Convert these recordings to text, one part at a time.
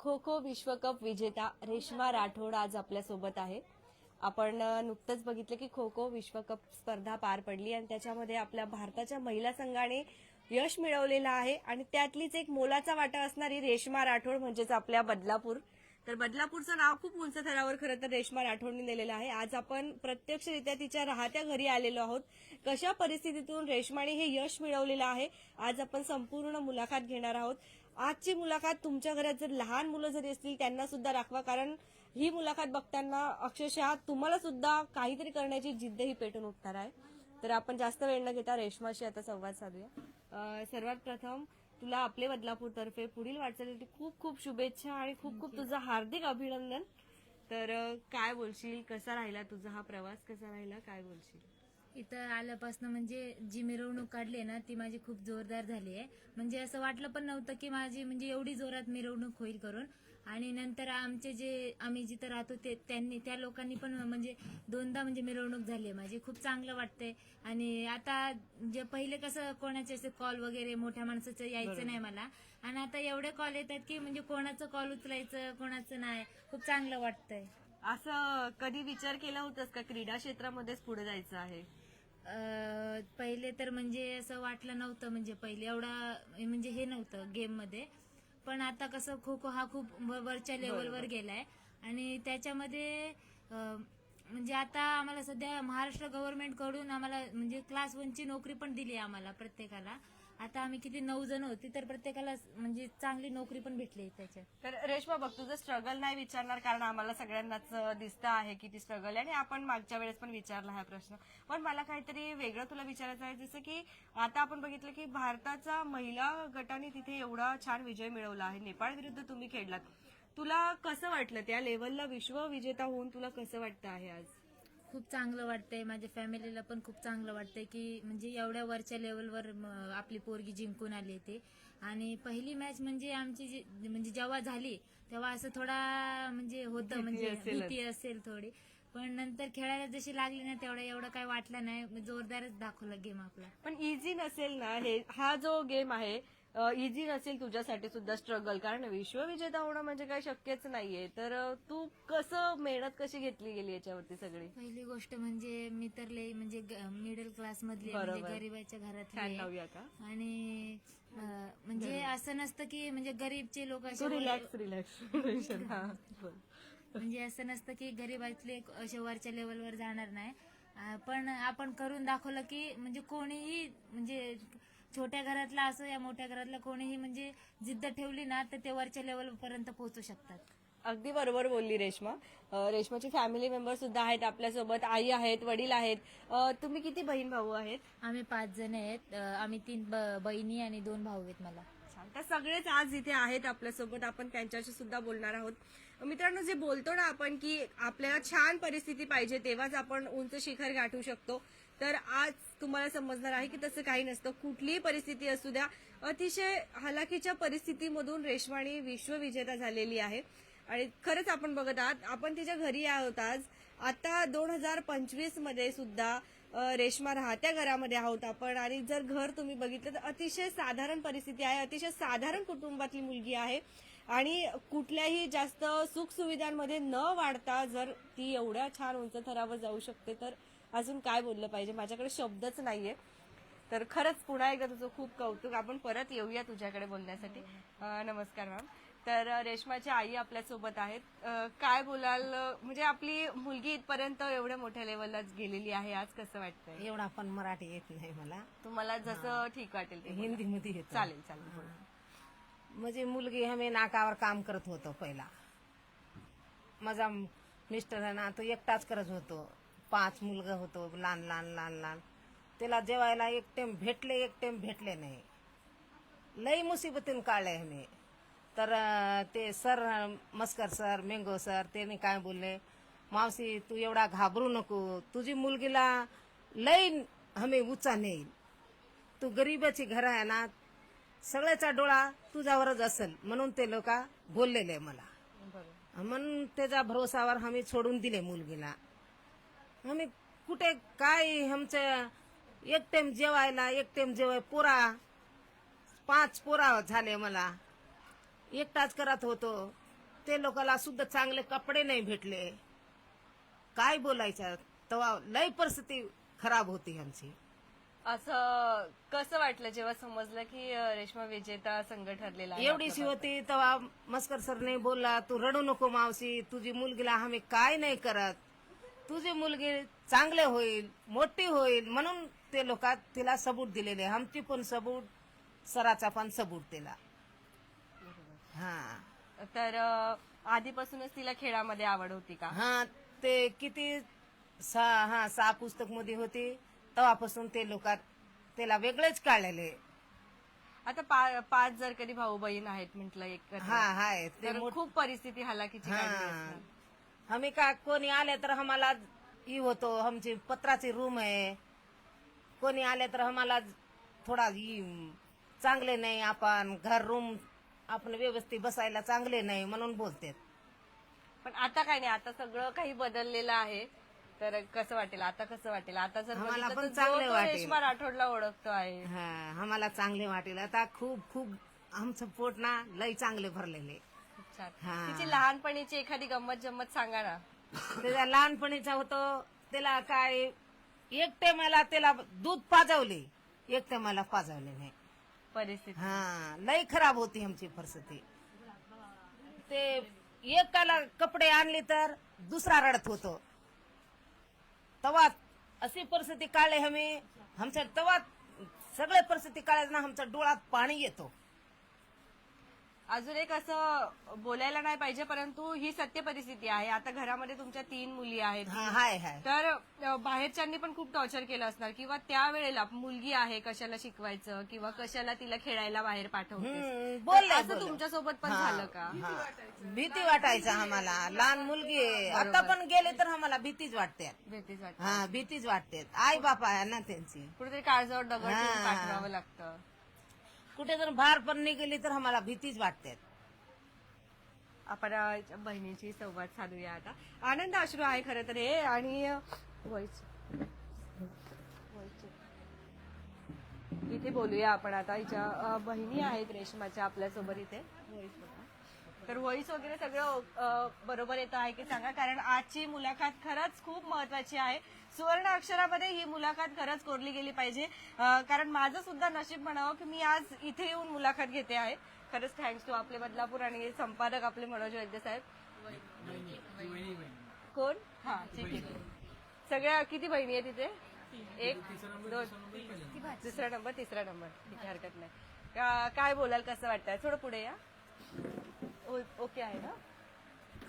खो खो विश्वकप विजेता रेश्मा राठोड आज आपल्यासोबत आहे. आपण नुकतंच बघितलं की खो खो विश्वकप स्पर्धा पार पडली आणि त्याच्यामध्ये आपल्या भारताच्या महिला संघाने यश मिळवलेलं आहे आणि त्यातलीच एक मोलाचा वाटा असणारी रेश्मा राठोड म्हणजेच आपल्या बदलापूर. तर बदलापूरचं नाव खूप उंच थरावर खरं तर रेश्मा राठोडने दिलेलं आहे. आज आपण प्रत्यक्षरित्या तिच्या राहत्या घरी आलेलो आहोत. कशा परिस्थितीतून रेश्माने हे यश मिळवलेलं आहे? आज आपण संपूर्ण मुलाखत घेणार आहोत. आजची मुलाखत तुमच्या घरात जर लहान मुलं जरी असतील त्यांना सुद्धा राखवा कारण ही मुलाखत बघताना अक्षरशः तुम्हाला सुद्धा काहीतरी करण्याची जिद्द ही पेटून उठणार आहे. तर आपण जास्त वेळ न घेता रेश्माशी आता संवाद साधूया. सर्वात प्रथम तुला आपले बदलापूर तर्फे पुढील वाटचालीसाठी खूप खूप शुभेच्छा आणि खूप खूप तुझं हार्दिक अभिनंदन. तर काय बोलशील? कसा राहिला तुझा हा प्रवास? कसा राहिला? काय बोलशील? इथं आल्यापासून म्हणजे जी मिरवणूक काढली ना ती माझी खूप जोरदार झाली आहे. म्हणजे असं वाटलं पण नव्हतं की माझी म्हणजे एवढी जोरात मिरवणूक होईल करून. आणि नंतर आमचे जे आम्ही जिथं राहतो ते त्यांनी त्या लोकांनी पण म्हणजे दोनदा म्हणजे मिरवणूक झाली आहे माझी. खूप चांगलं वाटतंय. आणि आता जे पहिले कसं कोणाचे असे कॉल वगैरे मोठ्या माणसाचं यायचं नाही मला. आणि आता एवढे कॉल येतात की म्हणजे कोणाचं कॉल उचलायचं कोणाचं नाही. खूप चांगलं वाटतंय. असं कधी विचार केला होतास का? क्रीडा क्षेत्रामध्येच पुढे जायचं आहे. अं, पहिले तर म्हणजे असं वाटलं नव्हतं म्हणजे पहिले एवढा म्हणजे हे नव्हतं गेममध्ये पण आता कसं खो खो हा खूप व- वरच्या लेवलवर गेलाय. आणि त्याच्यामध्ये अं, म्हणजे आता आम्हाला सध्या महाराष्ट्र गव्हर्नमेंटकडून आम्हाला म्हणजे क्लास वनची नोकरी पण दिली आहे आम्हाला प्रत्येकाला. आता आम्ही किती नऊ जण होती तर प्रत्येकाला म्हणजे चांगली नोकरी पण भेटली त्याच्यात. तर रेश्मा बघ तुझं स्ट्रगल नाही विचारणार कारण आम्हाला सगळ्यांनाच दिसतं आहे की ती स्ट्रगल आहे आणि आपण मागच्या वेळेस पण विचारला हा प्रश्न. पण मला काहीतरी वेगळं तुला विचारायचं आहे जसं की आता आपण बघितलं की भारताचा महिला गटाने तिथे एवढा छान विजय मिळवला आहे. नेपाळ विरुद्ध तुम्ही खेळलात. तुला कसं वाटलं? त्या लेवलला विश्व विजेता होऊन तुला कसं वाटतं आहे आज? खूप चांगलं वाटतंय. माझ्या फॅमिलीला पण खूप चांगलं वाटतंय की म्हणजे एवढ्या वरच्या लेवलवर आपली पोरगी जिंकून आली ते. आणि पहिली मॅच म्हणजे आमची म्हणजे जेव्हा झाली तेव्हा असं थोडा म्हणजे होतं म्हणजे. भीती असेल थोडी. पण नंतर खेळायला जशी लागली ना तेवढा एवढं काय वाटलं नाही. जोरदारच दाखवला गेम आपला. पण इझी नसेल ना हे? हा जो गेम आहे इझी नसेल तुझ्यासाठी सुद्धा स्ट्रगल कारण विश्वविजेता होणं म्हणजे काही शक्यच नाहीये. तर तू कसं मेहनत कशी घेतली गेली याच्यावरती सगळी? पहिली गोष्ट म्हणजे मी तर लई म्हणजे मिडल क्लास मधली म्हणजे. गरीबाच्या का आणि म्हणजे असं नसतं की म्हणजे गरीबचे लोक रिलॅक्स रिलॅक्स हा. म्हणजे असं नसतं की गरीबातले अशा वरच्या लेवलवर जाणार नाही. पण आपण करून दाखवलं की म्हणजे कोणीही म्हणजे छोट्या घरातला असो या मोठ्या घरातला कोणीही म्हणजे जिद्द ठेवली ना तर ते वरच्या लेवल पर्यंत पोहोचू शकतात. अगदी बरोबर बोलली रेश्मा. रेश्माची फॅमिली मेंबर सुद्धा आहेत आपल्यासोबत आई आहेत वडील आहेत. अ, तुम्ही किती बहीण भाऊ आहेत? आम्ही पाच जण आहेत. अं, आम्ही तीन ब- बहिणी आणि दोन भाऊ आहेत मला. छान. तर सगळेच आज इथे आहेत आपल्यासोबत. आपण त्यांच्याशी सुद्धा बोलणार आहोत. मित्रांनो जे बोलतो ना आपण की आपल्याला छान परिस्थिती पाहिजे तेव्हाच आपण उंच शिखर गाठू शकतो. तर आज तुम्हाला समजणार आहे की तसं काही नसतं. कुठलीही परिस्थिती असू द्या. अतिशय हलाखीच्या परिस्थितीमधून रेशमाणी विश्वविजेता झालेली आहे. आणि खरंच आपण बघत आहात आपण तिच्या घरी आहोत आज. आता दोन हजार पंचवीसमध्ये सुद्धा रेशमा रेश्मा राहत्या घरामध्ये आहोत आपण. आणि जर घर तुम्ही बघितलं तर अतिशय साधारण परिस्थिती आहे. अतिशय साधारण कुटुंबातली मुलगी आहे. आणि कुठल्याही जास्त सुखसुविधांमध्ये न वाढता जर ती एवढ्या छान उंच थरावर जाऊ शकते तर अजून काय बोललं पाहिजे? माझ्याकडे शब्दच नाहीये. तर खरंच पुन्हा एकदा तुझं खूप कौतुक. आपण परत येऊया तुझ्याकडे बोलण्यासाठी. नमस्कार मॅम. तर रेश्माची आई आपल्यासोबत आहेत. काय बोलाल? म्हणजे आपली मुलगी इथपर्यंत एवढ्या मोठ्या लेवलला गेलेली आहे आज कसं वाटतंय? एवढा पण मराठी येत नाही मला. तुम्हाला जसं ठीक वाटेल ते. हिंदीमध्ये येत. चालेल चालेल. म्हणजे मुलगी आम्ही नाकावर काम करत होतो पहिला. माझा मिस्टर ना तो एकटाच करत होतो. पाच मुलगा होतो लहान लहान लहान लहान. त्याला जेवायला एक टाइम भेटले एक टाइम भेटले नाही. लई मुसीबतीन काढले आम्ही तर ते सर मस्कर सर मेंगो सर त्यांनी काय बोलले मावशी तू एवढा घाबरू नको. तुझी मुलगीला लई हमी उचा नेईल. तू गरीबाची घर आहे ना सगळ्याचा डोळा तुझ्यावरच असेल. म्हणून ते लोक बोललेले मला. म्हणून त्याच्या भरोसावर आम्ही सोडून दिले मुलगीला. आम्ही कुठे काय आमचं एक टाइम जेवायला एक टाइम जेवाय पोरा. पाच पोरा झाले मला. एकटाच करत होतो. ते लोकांना सुद्धा चांगले कपडे नाही भेटले. काय बोलायचं? तेव्हा लय परिस्थिती खराब होती आमची. असं कसं वाटलं जेव्हा समजलं की रेशमा विजेता संघ ठरलेला एवढीशी होती तेव्हा मस्कर सरने बोलला तू रडू नको मावशी. तुझी मुलगीला आम्ही काय नाही करत. तुझी मुलगी चांगले होईल मोठी होईल म्हणून ते लोक तिला सबूत दिलेले आमची पण सबूत सराचा पण सबूत दिला हा. तर अं, आधीपासूनच तिला खेळामध्ये आवड होती का? हा ते किती सहा हा सहा पुस्तकमध्ये होती. तेव्हापासून ते लोक त्याला वेगळेच काढलेले आता पा- पाच जर कधी भाऊ बहीण आहेत म्हटलं एक हा हाय. ते तर खूप परिस्थिती काढली असणार. हा आम्ही का कोणी आले तर आम्हाला ही होतो आमची पत्राची रूम आहे. कोणी आले तर आम्हाला थोडा ही चांगले नाही आपण घर रूम आपण व्यवस्थित बसायला चांगले नाही म्हणून बोलते पण आता काय नाही आता सगळं काही बदललेलं आहे. तर कसं वाटेल आता कसं वाटेल? आता जर आम्हाला पण चांगलं वाटेल. राठोडला ओळखतो आहे. हा आम्हाला चांगले वाटेल. आता खूप खूप आमचं पोट ना लय चांगले भरलेले. छान हा. तिची लहानपणीची एखादी गंमत जम्मत सांगा ना. त्याच्या लहानपणीचा होतो. त्याला काय एक टायमाला त्याला दूध पाजवले. एक टायमाला पाजवले नाही. परिस्थिती. हा लय खराब होती आमची परिस्थिती. ते एकाला कपडे आणले तर दुसरा रडत होतो. तवा अशी परिस्थिती काढली आम्ही. आमच्या तवा सगळे परिस्थिती काढायला ना आमच्या डोळ्यात पाणी येतो. अजून एक असं बोलायला नाही पाहिजे परंतु ही सत्य परिस्थिती आहे. आता घरामध्ये तुमच्या तीन मुली आहेत. हा हाय हाय. तर बाहेरच्यांनी पण खूप टॉर्चर केलं असणार किंवा त्यावेळेला मुलगी आहे कशाला शिकवायचं किंवा कशाला तिला खेळायला बाहेर पाठवते हम्म, बोलले असं बोलले. तुमच्यासोबत पण हा, झालं का? हा. भीती वाटायचं आम्हाला. लहान मुलगी आहे. आता पण गेले तर आम्हाला भीतीच वाटते. भीतीच वाटते. हा भीतीच वाटते. आई बापा आहे ना त्यांची. कुठेतरी काळजावर दगड ठेवून हा. पाठवावं लागतं. कुठे जर बाहेर पण निघाली तर आम्हाला भीतीच वाटते. आपण अ, बहिणीची संवाद साधूया आता. आनंद अश्रू आहे खरं तर हे आणि अ, व्हॉइस इथे बोलूया आपण आता. हिच्या अ, बहिणी आहेत रेशमाच्या आपल्यासोबत इथे. व्हॉइस तर व्हॉइस वगैरे सगळं बरोबर येतं आहे की सांगा कारण आजची मुलाखत खरंच खूप महत्वाची आहे. सुवर्ण अक्षरामध्ये ही मुलाखत खरंच कोरली गेली पाहिजे. कारण माझं सुद्धा नशीब म्हणावं की मी आज इथे येऊन मुलाखत घेते आहे. खरंच थँक्स टू आपले बदलापूर आणि संपादक आपले मनोज वैद्य साहेब. कोण? हा ठीक आहे. सगळ्या किती बहिणी आहे तिथे एक दोन दुसरा नंबर तिसरा नंबर. ठीक हरकत नाही. काय बोलाल कसं वाटतंय? थोडं पुढे या. ओ- ओके आहे ना?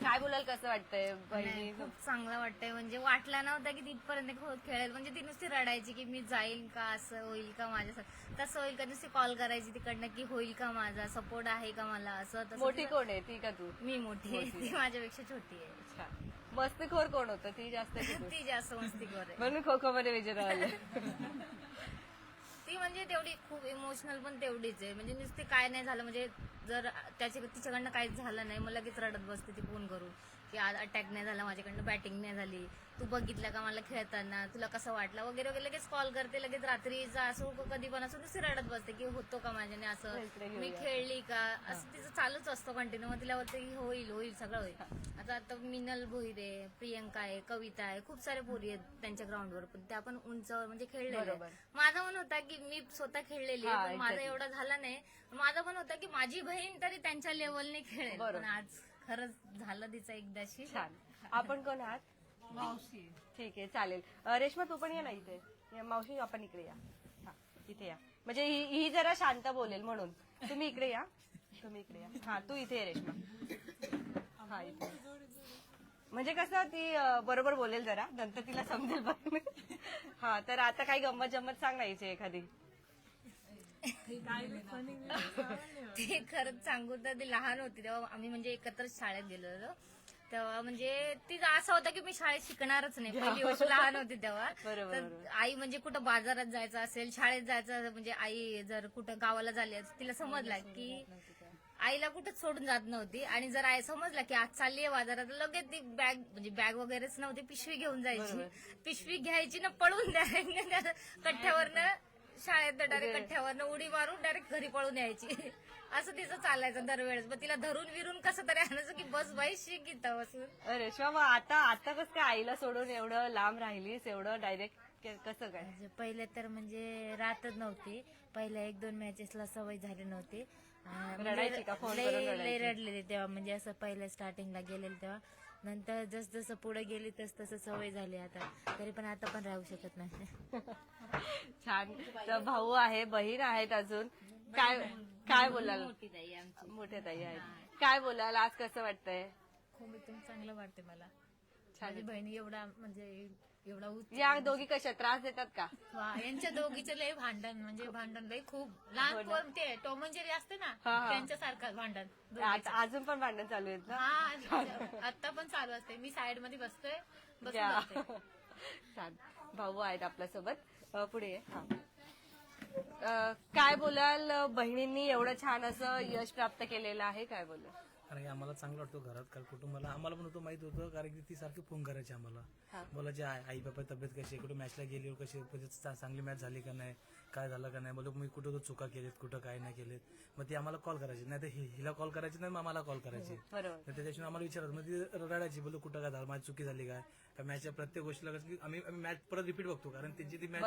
काय बोलाल कसं वाटतंय? बहिणी खूप चांगलं वाटतंय. म्हणजे वाटलं नव्हतं की तिथपर्यंत खो- खेळेल. म्हणजे ती नुसती रडायची की मी जाईल का असं होईल का माझ्या तसं होईल का नुसती कॉल करायची तिकडनं की होईल का माझा सपोर्ट आहे का मला असं तसं मोठी कोण आहे? ती का तू? मी मोठी आहे. ती माझ्यापेक्षा छोटी आहे. मस्तीखोर कोण होतं? ती जास्त की तू? ती जास्त मस्तीखोर आहे. म्हणून खो खो मध्ये राहिले ती म्हणजे तेवढी खूप इमोशनल पण तेवढीच आहे. म्हणजे नुसते काय नाही झालं म्हणजे जर त्याच्या तिच्याकडनं काहीच झालं नाही मग लगेच रडत बसते ती फोन करून. की आज अटॅक नाही झाला माझ्याकडनं बॅटिंग नाही झाली. तू बघितलं का मला खेळताना? तुला कसं वाटलं? वगैरे वगैरे लगेच कॉल करते लगेच रात्रीचा असो क- कधी पण असो नुसती रडत बसते की होतो का माझ्याने असं? मी. खेळली का? असं तिचं चालूच असतं कंटिन्यू मग तिला वाटतं की होईल होईल सगळं होईल. आता आता मिनल भोईरे प्रियंका आहे कविता आहे खूप सारे पोरी आहेत त्यांच्या ग्राउंडवर पण त्या पण उंचावर म्हणजे. आहेत. माझा मन होता की मी स्वतः खेळलेली आहे, पण माझा. एवढा झाला नाही. माझा पण होता की माझी बहीण तरी त्यांच्या लेवलने खेळेल. पण आज खरंच झालं तिचं एकदाशी. छान. आपण कोण आहात? मावशी. ठीक आहे चालेल. अ, रेश्मा तू पण ये ना इथे. या, मावशी आपण इकडे या. हा इथे या. म्हणजे ही ही जरा शांत बोलेल म्हणून. तुम्ही इकडे या. तुम्ही इकडे या. हा तू इथे ये रेश्मा. हा इथे म्हणजे कसं ती अ, बरोबर बोलेल जरा. नंतर तिला समजेल पण हा तर आता काही गंमत जम्मत सांग ना हिची एखादी. ते खरंच सांगू तर ती लहान होती तेव्हा आम्ही म्हणजे एकत्र शाळेत गेलो तेव्हा म्हणजे ती असं होतं की मी शाळेत शिकणारच नाही. पहिली वर्ष लहान होती तेव्हा. तर. आई म्हणजे कुठं बाजारात जायचं असेल शाळेत जायचं म्हणजे आई जर कुठं गावाला झाली असेल, तिला समजला की आईला कुठंच सोडून जात नव्हती. आणि जर आई समजला की आज चालली आहे बाजारात लगेच ती बॅग म्हणजे बॅग वगैरेच नव्हती पिशवी घेऊन जायची. पिशवी घ्यायची ना पळून द्यायची कट्ट्यावरनं शाळेत डायरेक्ट कट्ट्यावरनं उडी मारून डायरेक्ट घरी पळून यायची. असं तिचं चालायचं दरवेळेस. मग तिला धरून विरून कसं तरी आणायचं की बस बाई शिक इथं बसून रेश्मा मग आता आता कसं काय आईला सोडून एवढं लांब राहिलीस एवढं डायरेक्ट कसं काय? म्हणजे पहिले तर म्हणजे राहतच नव्हती. पहिल्या एक दोन मॅचेसला सवय झाली नव्हती. म्हणजे रडायची का? फोन लई करून लई रडायची? रडलेली तेव्हा. म्हणजे असं पहिल्या स्टार्टिंगला गेलेली तेव्हा. नंतर जस जसं पुढे गेली तस तसं सवय झाली आता. तरी पण आता पण राहू शकत नाही. छान. तर भाऊ आहे बहीण आहेत अजून. काय काय बोलाल? मोठे ताई आहेत. काय बोलाल? आज कसं वाटतंय? खूप एकदम चांगलं वाटते मला. माझी बहिणी एवढा म्हणजे एवढा उच्च या दोघी कशा त्रास देतात का? वा, यांच्या दोघीचं लय भांडण म्हणजे भांडण लय खूप. लहान पोर ते टॉम अँड जेरी असते ना हा, हा. त्यांच्यासारखं भांडण आता अजून पण भांडण चालू आहेत ना? हा आता पण चालू असते. मी साइडमध्ये बसतोय बसून या. जाते. छान. भाऊ आहेत आपल्यासोबत. अ, पुढे ये. हा. अ, काय बोलाल अ, बहिणींनी एवढं छान असं यश प्राप्त केलेलं आहे? काय बोलाल? कारण की आम्हाला चांगलं वाटतं घरात कारण कुटुंबाला. आम्हाला पण होतं माहीत होतं कारण की ती सारखी फोन करायची आम्हाला. बोलायची आई आई बाबा तब्येत कशी आहे? कुठे मॅचला गेली कशी आहे, म्हणजे चांगली मॅच झाली का नाही? काय झालं का नाही? बोलतो मी कुठं चुका केलेत कुठं काय नाही केलेत. मग ती आम्हाला कॉल करायची. नाही तर हि- हिला कॉल करायची नाही मग आम्हाला कॉल करायची. बरोबर. तर त्याच्याशी आम्हाला विचारत मग ती रडायची बोलतो कुठं काय झालं? माझी चुकी झाली काय? का मॅचच्या प्रत्येक गोष्टीला आम्ही आम्ही मॅच परत रिपीट बघतो कारण त्यांची ती मॅच.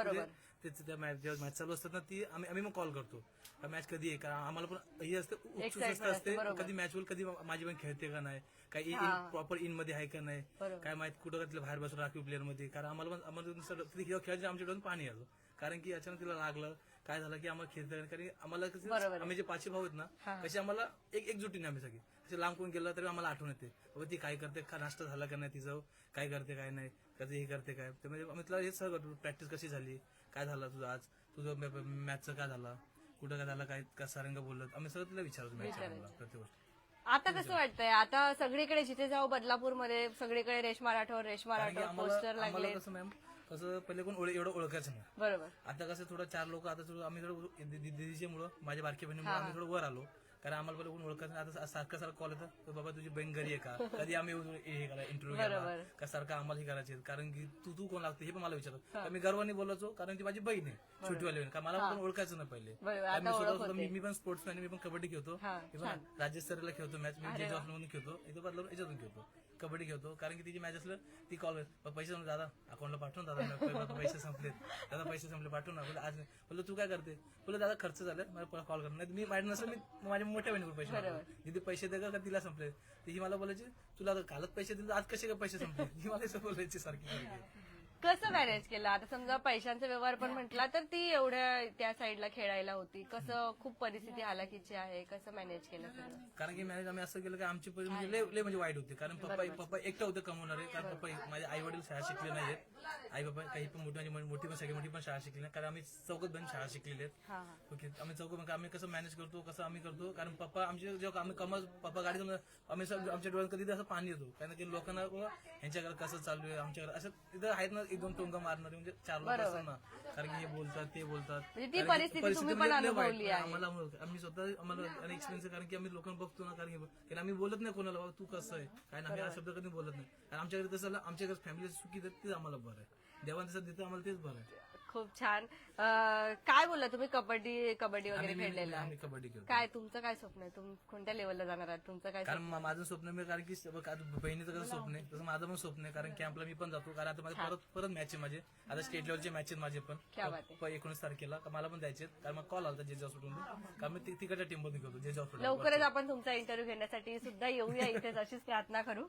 त्याचं त्या मॅच जेव्हा मॅच चालू असतात ना ती आम्ही आम्ही मग कॉल करतो. का मॅच कधी आहे? कारण आम्हाला पण हे असते उत्सुकता Excitement असते. कधी मॅच होईल कधी माझी पण खेळते का नाही? काय इन प्रॉपर इनमध्ये आहे का नाही. काय माहीत कुठं बाहेर बसून राखीव प्लेअरमध्ये? कारण आम्हाला पण आम्हाला नुसतं ती खेळ खेळायची आमच्या डोळ्यात पाणी आलं कारण की अचानक तिला लागलं काय झालं की आम्हाला खेळता कारण की आम्हाला कसं. आम्ही जे पाचशे भाऊ आहेत ना कसे आम्हाला एक एकजुटीने आम्ही सगळे. असे लांब कोण गेलं तरी आम्हाला आठवण येते. बाबा ती काय करते का नाश्ता झाला का नाही तिचं काय करते काय नाही कधी हे करते काय. म्हणजे आम्ही तिला हेच सगळं करतो. प्रॅक्टिस कशी झाली काय झालं तुझं आज तुझं मॅचचं काय झालं कुठं काय झालं काय का सारंग बोलत आम्ही सगळं तिला विचारतो मॅच प्रत्येक गोष्ट. आता कसं वाटतंय? आता सगळीकडे जिथे जाऊ बदलापूरमध्ये सगळीकडे रेशमा राठोड रेशमा कारण राठोड पोस्टर लागले कसं मॅम कसं पहिले कोण ओळख- एवढं ओळखायचं नाही. बरोबर. आता कसं थोडं चार लोक आता थोडं आम्ही थोडं दिदीचे मुळे माझ्या बारकी बहिणीमुळे आम्ही थोडं वर आलो. कारण आम्हाला पहिले कोण ओळखायचं नाही. आता सारखं सारखं कॉल येतं बाबा तुझी बहीण घरी आहे का? कधी आम्ही हे करा इंटरव्ह्यू घ्यायला का सारखं आम्हाला हे करायचे कारण की तू तू कोण लागते हे पण मला विचारत मी गर्वाने बोलायचो कारण ती माझी बहीण आहे छोटीवाली बहीण. का मला पण ओळखायचं नाही पहिले. मी स्वतः पण स्पोर्ट्स मी पण कबड्डी खेळतो. हा, राज्यस्तरीयला खेळतो मॅच मी जे म्हणून खेळतो इथं बदलून याच्यातून खेळतो. कबड्डी खेळतो. कारण की तिची मॅच असलं ती कॉल पैसे दादा अकाउंटला पाठवून दादा पैसे संपलेत दादा पैसे संपले पाठवून ना. आज नाही. बोललो तू काय करते? बोललो दादा खर्च झालं मला कॉल करणार नाही. मी माझ्या नसलं मी माझ्या मोठ्या बहिणीवर पैसे. दिदी पैसे दे का तिला संपले. ती ही मला बोलायची तुला कालच पैसे दिले आज कसे काय पैसे संपले? ही मला बोलायची सारखी सारखी. कसं मॅनेज केलं? आता समजा पैशांचा व्यवहार पण म्हटला तर ती एवढ्या त्या साईडला खेळायला होती. कसं खूप परिस्थिती हालाकीची आहे. कसं मॅनेज केलं सगळं? कारण की मॅनेज आम्ही असं केलं की आमची परिस्थिती म्हणजे लय लय म्हणजे वाईट होती. कारण पप्पा पप्पा एकटं होतं कमवणारे. कारण पप्पा माझे आई वडील शाळा शिकले नाहीयेत. आई बाबा काही पण मोठी माझी मोठी पण सगळी मोठी पण शाळा शिकली नाही कारण आम्ही चौकत बहीण शाळा शिकलेले आहेत. ओके आम्ही चौक आम्ही कसं मॅनेज करतो कसं आम्ही करतो कारण पप्पा आमचे जेव्हा आम्ही कमल पप्पा गाडी घेऊन आम्ही आमच्या डोळ्यात कधी असं पाणी येतो कारण की लोकांना घरात कसं चालू आहे आमच्या घरात असं इथं आहेत ना एकदम टोंगा मारणारे म्हणजे चार लोक असतात ना कारण की हे बोलतात ते बोलतात. म्हणजे ती कारण परिस्थिती तुम्ही पण. अनुभवली आहे. आम्हाला आम्ही स्वतः आम्हाला एक्सपिरियन्स कारण की आम्ही लोकांना बघतो ना कारण की कारण आम्ही बोलत नाही कोणाला बाबा तू कसं आहे? काय ना आम्ही हा शब्द कधी बोलत नाही. कारण आमच्याकडे तसं आमच्या घरात फॅमिली सुखी देत तेच आम्हाला बरं. आहे देवान तसं देतं आम्हाला तेच बरं आहे. खूप छान. अं, काय बोलला तुम्ही? कबड्डी कबड्डी वगैरे आम्ही- खेळलेला. आम्ही कबड्डी खेळतो. काय तुमचं काय स्वप्न आहे? तुम्ही कोणत्या लेवलला जाणार आहात? तुमचं काय कारण मा- माझं स्वप्न मी कारण की बहिणीचं कसं स्वप्न आहे? तसं माझं पण स्वप्न आहे. कारण कॅम्पला मी पण जातो. कारण आता माझे परत परत मॅच आहे माझे. आता स्टेट लेवलचे मॅच आहेत माझे पण. क्या बात आहे. प- एकोणीस तारखेला. का मला पण आहेत. कारण मग कॉल आला जे हॉस्पिटल कारण मी ति- तिकडच्या टीममध्ये खेळतो जे हॉस्पिटल लवकरच आपण तुमचा इंटरव्ह्यू घेण्यासाठी सुद्धा येऊया इथेच. अशीच प्रार्थना करू.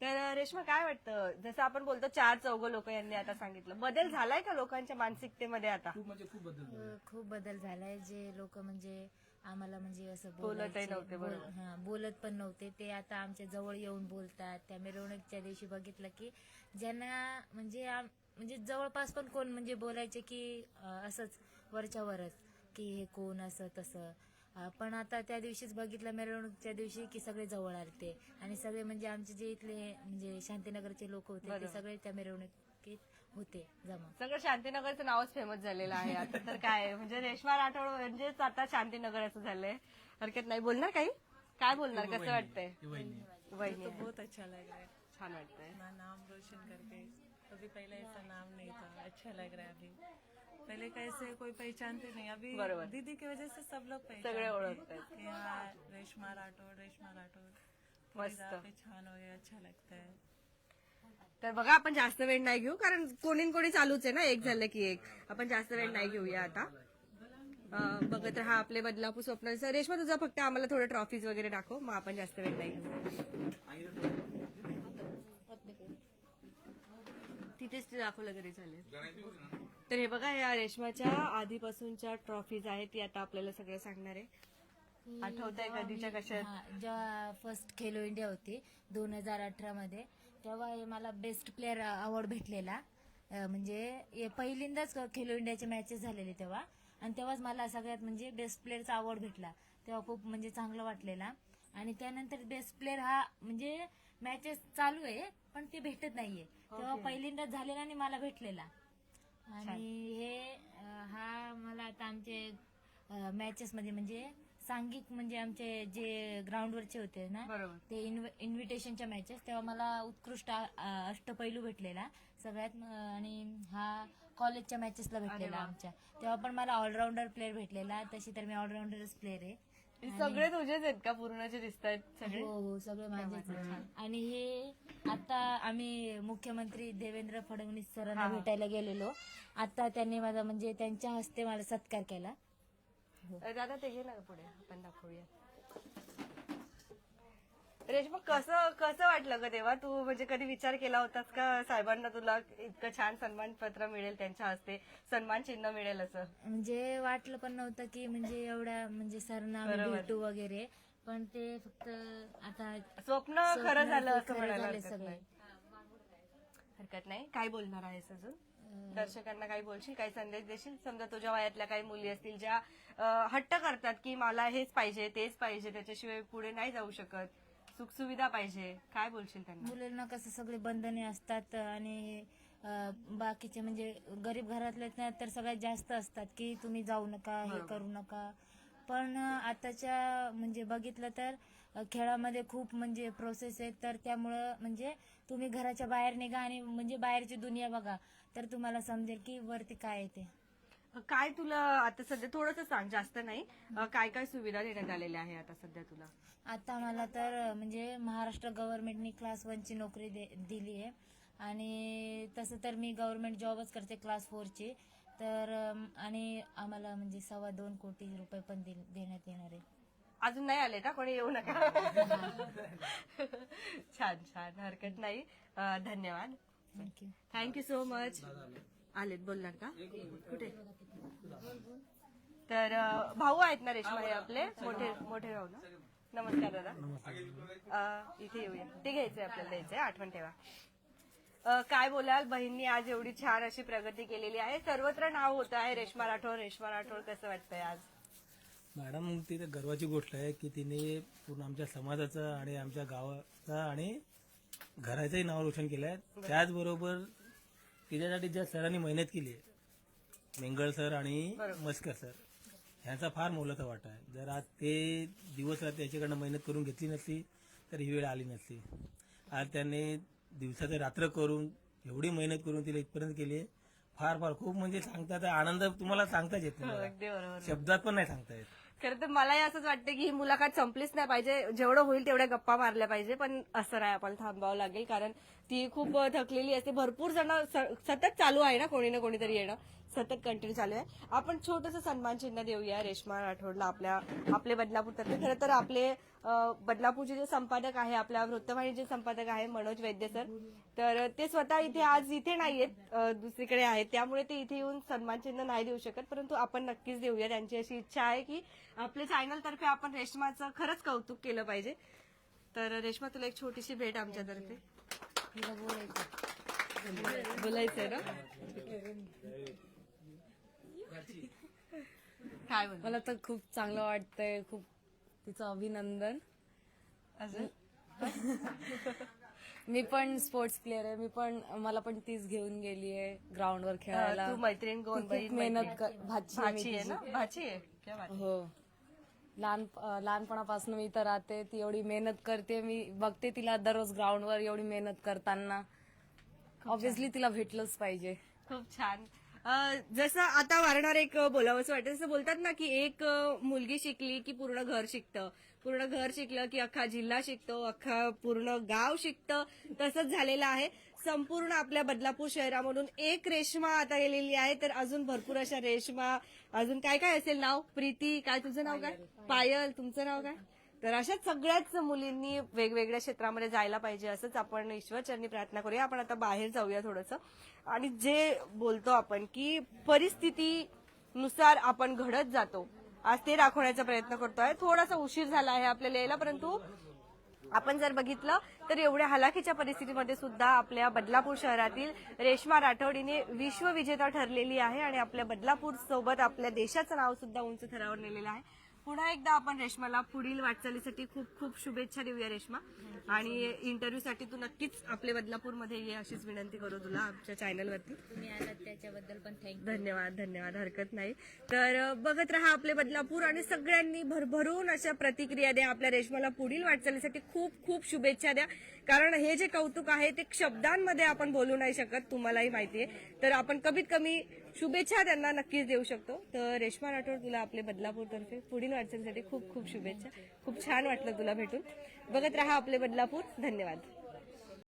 तर रेश्मा काय वाटतं? जसं आपण बोलतो चार चौघ लोक यांनी आता सांगितलं. बदल झालाय का लोकांच्या मानसिकतेमध्ये आता. खूप म्हणजे खूप बदल झाले. खूप बदल झालाय. जे लोक म्हणजे आम्हाला म्हणजे असं बोलतही बोलायचे, नव्हते, बोल- बरोबर. हा, बोलत पण नव्हते. ते आता आमच्या जवळ येऊन बोलतात. त्या मिरवणुकीच्या दिवशी बघितलं की ज्यांना म्हणजे आम- म्हणजे जवळपास पण कोण म्हणजे बोलायचे की अं, असंच वरच्या वरच की हे कोण असं तसं. अं, पण आता त्या दिवशीच बघितलं मिरवणुकीच्या दिवशी की सगळे जवळ आलते. आणि सगळे म्हणजे आमचे जे इथले म्हणजे शांतीनगरचे लोक होते ते सगळे त्या मिरवणुकीत होते जमा. सगळं शांतीनगरचं नावच फेमस झालेलं आहे आता. तर काय म्हणजे रेश्मा राठोड म्हणजेच आता शांतीनगर असं झालंय. हरकत नाही. बोलणार काही? काय बोलणार? कसं वाटतंय? ही वहिनी आहे. बहुत अच्छा लग रहा है. छान वाटतंय. अपना नाम रोशन करके. पहले ऐसा नाम नहीं था. अच्छा लग रहा है अभी. पहले कैसे कोई पहचानते नहीं. अभी बरोबर. दीदी की वजह से सब लोग सगळे ओळखतात. हैं कि हाँ रेशमा राठौर रेशमा राठौर मस्त. छान हो गया अच्छा लगता है. तर बघा आपण जास्त वेळ नाही घेऊ कारण कोणी कोणी चालूच आहे ना एक झालं की एक. आपण जास्त वेळ नाही घेऊया आता. बघत राहा आपले बदलापूर स्वप्न. रेश्मा तुझा फक्त आम्हाला थोडं ट्रॉफीज वगैरे दाखव मग आपण जास्त वेळ नाही घेऊ. तिथेच ते दाखवलं तरी चालेल. तर हे बघा या रेशमाच्या आधीपासूनच्या ट्रॉफीज आहेत ती आता आपल्याला सगळं सांगणार आहे. आठवत आहे कधीच्या कशा जेव्हा फर्स्ट खेलो इंडिया होती दोन हजार अठरा मध्ये तेव्हा हे मला बेस्ट प्लेअर अवॉर्ड भेटलेला. म्हणजे पहिल्यांदाच खेलो इंडियाचे मॅचेस झालेले तेव्हा. आणि तेव्हाच मला सगळ्यात म्हणजे बेस्ट प्लेअरचा अवॉर्ड भेटला. तेव्हा खूप म्हणजे चांगलं वाटलेला. आणि त्यानंतर बेस्ट प्लेअर हा म्हणजे मॅचेस चालू आहे पण ते भेटत नाहीये. तेव्हा पहिल्यांदाच झालेला आणि मला भेटलेला. आणि हे हा मला आता आमचे मॅचेस मध्ये म्हणजे सांघिक म्हणजे आमचे जे ग्राउंडवरचे होते ना बरोबर. ते इन्व्हिटेशनच्या मॅचेस तेव्हा मला उत्कृष्ट अष्टपैलू भेटलेला. सगळ्यात म- आणि हा कॉलेजच्या मॅचेसला भेटलेला आमच्या. तेव्हा पण मला ऑलराऊंडर प्लेअर भेटलेला. तशी तर मी ऑलराऊंडरच प्लेअर आहे. सगळे तुझेच आहेत का? पूर्ण जे दिसत आहेत सगळे? हो हो सगळे माझेच आहे. आणि हे आता आम्ही मुख्यमंत्री देवेंद्र फडणवीस सरांना भेटायला गेलेलो. आता त्यांनी माझा म्हणजे त्यांच्या हस्ते मला सत्कार केला. दादा ते घे ना पुढे? आपण दाखवूया रेशमा कसं कसं वाटलं ग तेव्हा? तू म्हणजे कधी विचार केला होतास का साहेबांना तुला इतकं छान सन्मान पत्र मिळेल त्यांच्या हस्ते? सन्मान चिन्ह मिळेल असं. म्हणजे वाटलं पण नव्हतं की म्हणजे एवढ्या म्हणजे सरांना भेटू वगैरे. पण ते फक्त आता स्वप्न खरं झालं असं म्हणायला झाले हरकत सगळे. नाही. हरकत नाही? काय बोलणार आहेस अजून? दर्शकांना काही बोलशील काही संदेश देशील? समजा तुझ्या वयातल्या काही मुली असतील ज्या अ, हट्ट करतात की मला हेच पाहिजे तेच पाहिजे त्याच्याशिवाय पुढे नाही जाऊ शकत. सुखसुविधा पाहिजे. काय बोलशील त्यांना? मुलींना कसं सगळे बंधने असतात आणि अं, बाकीचे म्हणजे गरीब घरातले ना तर सगळ्यात जास्त असतात की तुम्ही जाऊ नका हे करू नका. पण आताच्या म्हणजे बघितलं तर खेळामध्ये खूप म्हणजे प्रोसेस आहेत. तर त्यामुळं म्हणजे तुम्ही घराच्या बाहेर निघा आणि म्हणजे बाहेरची दुनिया बघा. तर तुम्हाला समजेल की वरती काय आहे ते. काय तुला आता सध्या थोडस सांग जास्त नाही. काय काय सुविधा देण्यात आलेल्या आहे आता सध्या तुला? आता मला तर म्हणजे महाराष्ट्र गव्हर्नमेंटनी क्लास वनची नोकरी दिली आहे. आणि तसं तर मी गव्हर्नमेंट जॉबच करते क्लास फोरची तर आणि आम्हाला म्हणजे सव्वा दोन कोटी रुपये पण देण्यात येणार आहे. अजून नाही आले का? कोणी येऊ नका? छान छान. हरकत नाही. अ, धन्यवाद. थँक्यू थँक्यू सो मच आलेत बोलणार का? कुठे? तर अ, भाऊ आहेत ना रेशमा हे आपले? मोठे मोठे भाऊ ना? नमस्कार दादा. अ, इथे येऊया. ते घ्यायचंय आपल्याला द्यायचंय. आठवण ठेवा. अ, काय बोलाल? बहिणींनी आज एवढी छान अशी प्रगती केलेली आहे. सर्वत्र नाव होत आहे रेशमा राठोड. रेशमा राठोड कसं वाटतंय आज? मॅडम ती तर गर्वाची गोष्ट आहे की तिने पूर्ण आमच्या समाजाचं आणि आमच्या गावाचं आणि घराचंही नाव रोशन केलं आहे त्याचबरोबर तिच्यासाठी ज्या सरांनी मेहनत केली आहे मेंगळ सर आणि मस्कर सर ह्यांचा फार मोलाचा वाटा आहे. जर आज ते दिवस रात्र याच्याकडनं मेहनत करून घेतली नसती तर ही वेळ आली नसती. आज त्यांनी दिवसाचं रात्र करून एवढी मेहनत करून तिला इथपर्यंत केली फार फार. खूप म्हणजे सांगता आनंद तुम्हाला सांगताच येत नाही. बरोबर. शब्दात पण नाही सांगता येत. खरं तर मलाही असंच वाटतं की ही मुलाखत संपलीच नाही पाहिजे. जेवढं होईल तेवढ्या गप्पा मारल्या पाहिजे पण असं नाही आपण थांबावं लागेल कारण ती खूप थकलेली असते. भरपूर जण स- सतत चालू आहे ना कोणी ना कोणीतरी येणं. सतत कंटिन्यू चालू आहे. आपण छोटस सन्मान चिन्ह देऊया रेश्मा राठोडला आपल्या आपले बदलापूर तर्फे. खरं तर आपले बदलापूरचे जे संपादक आहे आपल्या वृत्तवाहिनीचे संपादक आहे मनोज वैद्य सर. तर ते स्वतः इथे आज इथे नाहीयेत दुसरीकडे आहेत. त्यामुळे ते इथे येऊन सन्मान चिन्ह नाही देऊ शकत परंतु आपण नक्कीच देऊया. त्यांची अशी इच्छा आहे की आपल्या चॅनल तर्फे आपण रेशमाचं खरंच कौतुक केलं पाहिजे. तर रेश्मा तुला एक छोटीशी भेट आमच्यातर्फे बोलायचं. बोलायचंय ना? काय बोल मला तर खूप चांगलं वाटतंय खूप तिचं अभिनंदन. अजून? मी पण स्पोर्ट्स प्लेअर आहे. मी पण मला पण तीच घेऊन गेली आहे ग्राउंडवर खेळायला. तू मैत्रीण कोण? खूप मेहनत कर- भाची आहे मी भाची आहे तिची. ना? भाची आहे? क्या बात. हो. लहान लहानपणापासून मी इथं राहते. ती एवढी मेहनत करते. मी बघते तिला दररोज ग्राउंडवर एवढी मेहनत करताना. ऑब्विसली तिला भेटलंच पाहिजे. खूप छान. जसं आता वारणार एक बोलावंसं वाटतं. जसं बोलतात ना की एक मुलगी शिकली की पूर्ण घर शिकतं. पूर्ण घर शिकलं की अख्खा जिल्हा शिकतो अख्खा पूर्ण गाव शिकतं. तसंच झालेलं आहे. संपूर्ण आपल्या बदलापूर शहरामधून एक रेशमा आता गेलेली आहे. तर अजून भरपूर अशा रेशमा. अजून काय काय असेल नाव? प्रीती काय तुझं नाव काय? पायल. तुमचं नाव काय? तर अशाच सगळ्याच मुलींनी वेगवेगळ्या क्षेत्रामध्ये जायला पाहिजे असंच आपण ईश्वरचरणी प्रार्थना करूया. आपण आता बाहेर जाऊया थोडंसं. आणि जे बोलतो आपण की परिस्थितीनुसार आपण घडत जातो आज ते दाखवण्याचा प्रयत्न करतोय. थोडासा उशीर झाला आहे आपल्याला यायला परंतु आपण जर बघितलं तर एवढ्या हलाखीच्या परिस्थितीमध्ये सुद्धा आपल्या बदलापूर शहरातील रेश्मा राठोडीने विश्वविजेता ठरलेली आहे आणि आपल्या बदलापूर सोबत आपल्या देशाचं नाव सुद्धा उंच थरावर नेलेलं आहे. पुन्हा एकदा आपण रेश्माला पुढील वाटचालीसाठी खूप खूप शुभेच्छा देऊया रेश्मा. आणि इंटरव्ह्यूसाठी तू नक्कीच आपल्या बदलापूरमध्ये ये अशीच विनंती करू तुला आमच्या चॅनलवरती तुम्ही आलात त्याच्याबद्दल पण थँक्यू धन्यवाद धन्यवाद. हरकत नाही. तर बघत राहा आपले बदलापूर आणि सगळ्यांनी भरभरून अशा प्रतिक्रिया द्या. आपल्या रेशमाला पुढील वाटचालीसाठी खूप खूप शुभेच्छा द्या. कारण हे जे कौतुक आहे ते शब्दांमध्ये आपण बोलू नाही शकत तुम्हालाही माहिती आहे. तर आपण कमीत कमी शुभेच्छा त्यांना नक्कीच देऊ शकतो. तर रेश्मा राठोड तुला आपले बदलापूर तर्फे पुढील वाटचालीसाठी खूप खूप शुभेच्छा. खूप छान वाटलं तुला भेटून. बघत राहा आपले बदलापूर. धन्यवाद.